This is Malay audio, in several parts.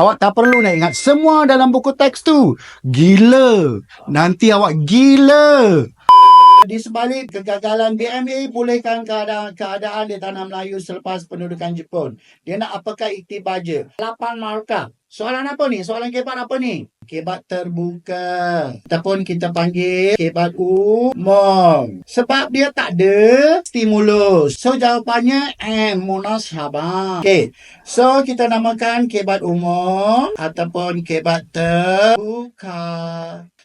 Awak tak perlu nak ingat semua dalam buku teks tu. Gila. Nanti awak gila. Di sebalik kegagalan BMA pulihkan keadaan, keadaan di tanah Melayu selepas pendudukan Jepun. Dia nak apakah iktibar je? 8 markah. Soalan apa ni? Soalan kebat apa ni? Kebat terbuka. Ataupun kita panggil kebat umum. Sebab dia tak ada stimulus. So jawapannya M. Munasabah. Okay. So kita namakan kebat umum ataupun kebat terbuka.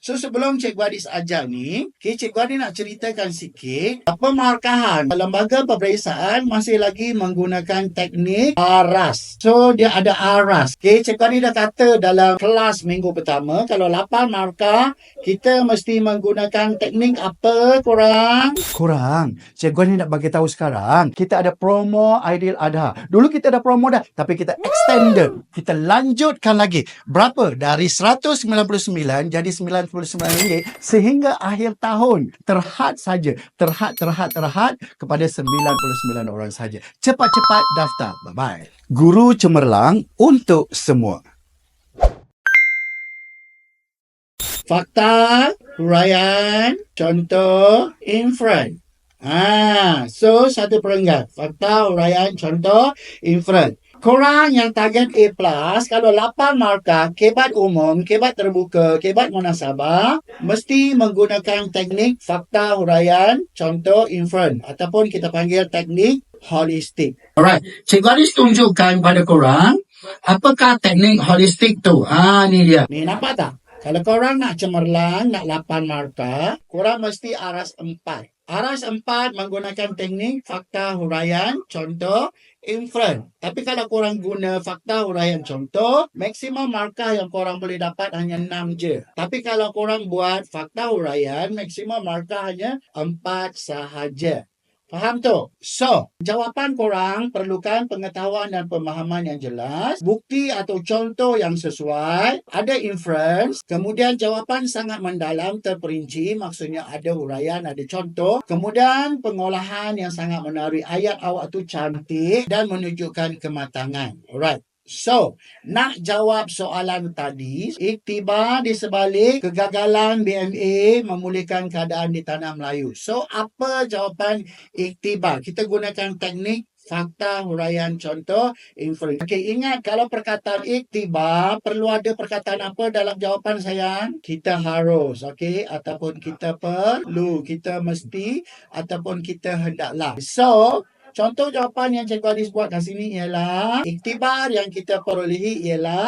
So sebelum Cikgu Adis ajar ni, okay, Cikgu Adis nak ceritakan sikit apa markahan. Lembaga peperiksaan masih lagi menggunakan teknik ARAS. So dia ada ARAS. Okay, Cikgu Adis dah kata dalam kelas minggu pertama, kalau 8 markah, kita mesti menggunakan teknik apa korang? Kurang. Cikgu Adis nak bagi tahu sekarang, kita ada promo Aidil Adha. Dulu kita ada promo dah, tapi kita extended. Kita lanjutkan lagi. Berapa? Dari 199 jadi 99 RM99 sehingga akhir tahun. Terhad saja. Terhad, terhad, terhad kepada 99 orang saja. Cepat-cepat daftar. Bye-bye. Guru Cemerlang untuk semua. Fakta, huraian, contoh, inference. Ah, so satu perenggan. Fakta, huraian, contoh, inference. Korang yang target A+, kalau 8 markah, kebat umum, kebat terbuka, kebat munasabah, mesti menggunakan teknik fakta huraian, contoh inference. Ataupun kita panggil teknik holistik. Alright, Cikgu Aris tunjukkan pada korang, apakah teknik holistik tu? Ah, ni dia. Ni nampak tak? Kalau korang nak cemerlang, nak 8 markah, korang mesti aras 4. Aras 4 menggunakan teknik fakta huraian, contoh inference. Tapi kalau korang guna fakta huraian contoh, maksimum markah yang korang boleh dapat hanya 6 je. Tapi kalau korang buat fakta huraian, maksimum markah hanya 4 sahaja. Faham tu? So, jawapan korang perlukan pengetahuan dan pemahaman yang jelas, bukti atau contoh yang sesuai, ada inference, kemudian jawapan sangat mendalam terperinci, maksudnya ada huraian, ada contoh, kemudian pengolahan yang sangat menarik, ayat awak tu cantik dan menunjukkan kematangan. Alright. So, nak jawab soalan tadi, iktibar di sebalik kegagalan BMA memulihkan keadaan di tanah Melayu. So, apa jawapan iktibar? Kita gunakan teknik fakta, huraian, contoh, inference. Okey, ingat kalau perkataan iktibar, perlu ada perkataan apa dalam jawapan sayang? Kita harus, okey? Ataupun kita perlu, kita mesti, ataupun kita hendaklah. So, Contoh jawapan yang Cikgu Adis buat kat sini ialah iktibar yang kita perolehi ialah